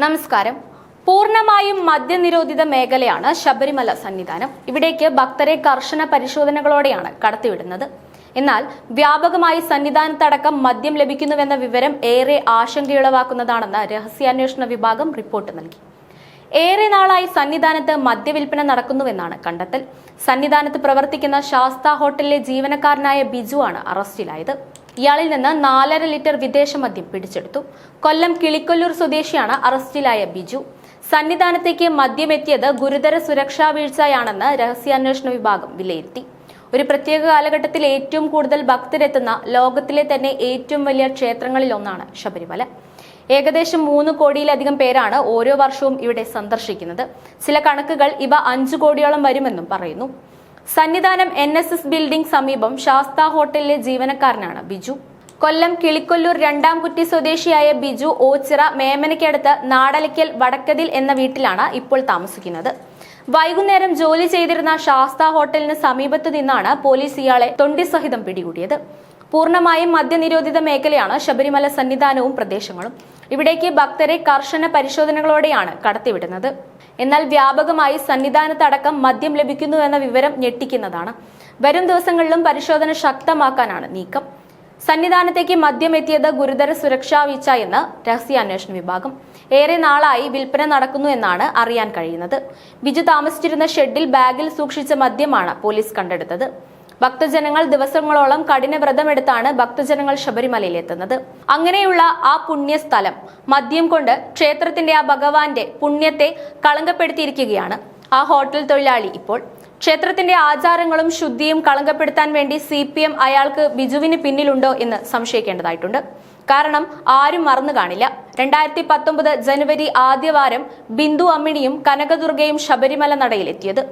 നമസ്കാരം. പൂർണമായും മദ്യനിരോധിത മേഖലയാണ് ശബരിമല സന്നിധാനം. ഇവിടേക്ക് ഭക്തരെ കർശന പരിശോധനകളോടെയാണ് കടത്തിവിടുന്നത്. എന്നാൽ വ്യാപകമായി സന്നിധാനത്തടക്കം മദ്യം ലഭിക്കുന്നുവെന്ന വിവരം ഏറെ ആശങ്കയുളവാക്കുന്നതാണെന്ന് രഹസ്യാന്വേഷണ വിഭാഗം റിപ്പോർട്ട് നൽകി. ഏറെ നാളായി സന്നിധാനത്ത് മദ്യവിൽപ്പന നടക്കുന്നുവെന്നാണ് കണ്ടെത്തൽ. സന്നിധാനത്ത് പ്രവർത്തിക്കുന്ന ശാസ്ത ഹോട്ടലിലെ ജീവനക്കാരനായ ബിജു ആണ് അറസ്റ്റിലായത്. ഇയാളിൽ നിന്ന് നാലര ലിറ്റർ വിദേശ മദ്യം പിടിച്ചെടുത്തു. കൊല്ലം കിളിക്കൊല്ലൂർ സ്വദേശിയാണ് അറസ്റ്റിലായ ബിജു. സന്നിധാനത്തേക്ക് മദ്യമെത്തിയത് ഗുരുതര സുരക്ഷാ വീഴ്ചയാണെന്ന് രഹസ്യാന്വേഷണ വിഭാഗം വിലയിരുത്തി. ഒരു പ്രത്യേക കാലഘട്ടത്തിൽ ഏറ്റവും കൂടുതൽ ഭക്തരെത്തുന്ന ലോകത്തിലെ തന്നെ ഏറ്റവും വലിയ ക്ഷേത്രങ്ങളിലൊന്നാണ് ശബരിമല. ഏകദേശം മൂന്ന് കോടിയിലധികം പേരാണ് ഓരോ വർഷവും ഇവിടെ സന്ദർശിക്കുന്നത്. ചില കണക്കുകൾ ഇവ അഞ്ചു കോടിയോളം വരുമെന്നും പറയുന്നു. Sannidhanam N S S building സമീപം ശാസ്ത ഹോട്ടലിലെ ജീവനക്കാരനാണ് ബിജു. കൊല്ലം കിളിക്കൊല്ലൂർ രണ്ടാം കുറ്റി സ്വദേശിയായ ബിജു ഓച്ചിറ മേമനയ്ക്കടുത്ത് നാടലയ്ക്കൽ വടക്കതിൽ എന്ന വീട്ടിലാണ് ഇപ്പോൾ താമസിക്കുന്നത്. വൈകുന്നേരം ജോലി ചെയ്തിരുന്ന ശാസ്ത ഹോട്ടലിന് സമീപത്തു നിന്നാണ് പോലീസ് ഇയാളെ തൊണ്ടി സഹിതം പിടികൂടിയത്. പൂർണമായും മദ്യനിരോധിത മേഖലയാണ് ശബരിമല സന്നിധാനവും പ്രദേശങ്ങളും. ഇവിടേക്ക് ഭക്തരെ കർശന പരിശോധനകളോടെയാണ് കടത്തിവിടുന്നത്. എന്നാൽ വ്യാപകമായി സന്നിധാനത്തടക്കം മദ്യം ലഭിക്കുന്നുവെന്ന വിവരം ഞെട്ടിക്കുന്നതാണ്. വരും ദിവസങ്ങളിലും പരിശോധന ശക്തമാക്കാനാണ് നീക്കം. സന്നിധാനത്തേക്ക് മദ്യം എത്തിയത് ഗുരുതര സുരക്ഷാ വീഴ്ച എന്ന് രഹസ്യാന്വേഷണ വിഭാഗം. ഏറെ നാളായി വിൽപ്പന നടക്കുന്നു എന്നാണ് അറിയാൻ കഴിയുന്നത്. ബിജു താമസിച്ചിരുന്ന ഷെഡിൽ ബാഗിൽ സൂക്ഷിച്ച മദ്യമാണ് പോലീസ് കണ്ടെടുത്തത്. ഭക്തജനങ്ങൾ ദിവസങ്ങളോളം കഠിന വ്രതമെടുത്താണ് ഭക്തജനങ്ങൾ ശബരിമലയിൽ എത്തുന്നത് അങ്ങനെയുള്ള ആ പുണ്യസ്ഥലം മദ്യം കൊണ്ട് ക്ഷേത്രത്തിന്റെ ആ ഭഗവാന്റെ പുണ്യത്തെ കളങ്കപ്പെടുത്തിയിരിക്കുകയാണ്. ആ ഹോട്ടൽ തൊഴിലാളി ഇപ്പോൾ ക്ഷേത്രത്തിന്റെ ആചാരങ്ങളും ശുദ്ധിയും കളങ്കപ്പെടുത്താൻ വേണ്ടി സി അയാൾക്ക് ബിജുവിന് പിന്നിലുണ്ടോ എന്ന് സംശയിക്കേണ്ടതായിട്ടുണ്ട്. കാരണം ആരും മറന്നു കാണില്ല. രണ്ടായിരത്തി പത്തൊമ്പത് ജനുവരി ആദ്യവാരം ബിന്ദു അമ്മിണിയും കനകദുർഗയും ശബരിമല നടയിലെത്തിയത്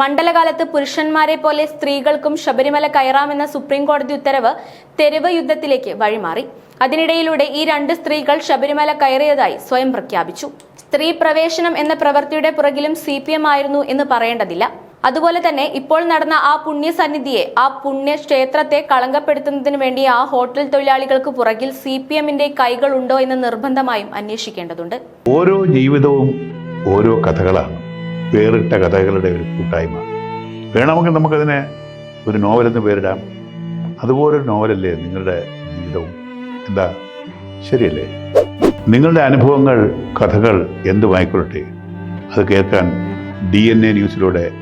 മണ്ഡലകാലത്ത് പുരുഷന്മാരെ പോലെ സ്ത്രീകൾക്കും ശബരിമല കയറാമെന്ന സുപ്രീം കോടതി ഉത്തരവ് തെരുവ് യുദ്ധത്തിലേക്ക് വഴിമാറി. അതിനിടയിലൂടെ ഈ രണ്ട് സ്ത്രീകൾ ശബരിമല കയറിയതായി സ്വയം പ്രഖ്യാപിച്ചു. സ്ത്രീ പ്രവേശനം എന്ന പ്രവൃത്തിയുടെ പുറകിലും സി ആയിരുന്നു എന്ന് പറയേണ്ടതില്ല. അതുപോലെ തന്നെ ഇപ്പോൾ നടന്ന ആ പുണ്യസന്നിധിയെ ആ പുണ്യ ക്ഷേത്രത്തെ കളങ്കപ്പെടുത്തുന്നതിന് വേണ്ടി ആ ഹോട്ടൽ തൊഴിലാളികൾക്ക് പുറകിൽ സി പി എമ്മിന്റെ കൈകൾ ഉണ്ടോ എന്ന് നിർബന്ധമായും അന്വേഷിക്കേണ്ടതുണ്ട്. ഓരോ ജീവിതവും ഓരോ കഥകളാണ്. വേറിട്ട കഥകളുടെ ഒരു കൂട്ടായ്മ. വേണമെങ്കിൽ നമുക്കതിനെ ഒരു നോവലെന്ന് പേരിടാം. അതുപോലൊരു നോവലല്ലേ നിങ്ങളുടെ ജീവിതവും? എന്താ? ശരിയല്ലേ? നിങ്ങളുടെ അനുഭവങ്ങൾ കഥകൾ എന്തുമായിക്കൊള്ളട്ടെ? അത് കേൾക്കാൻ ഡി എൻ എ ന്യൂസിലൂടെ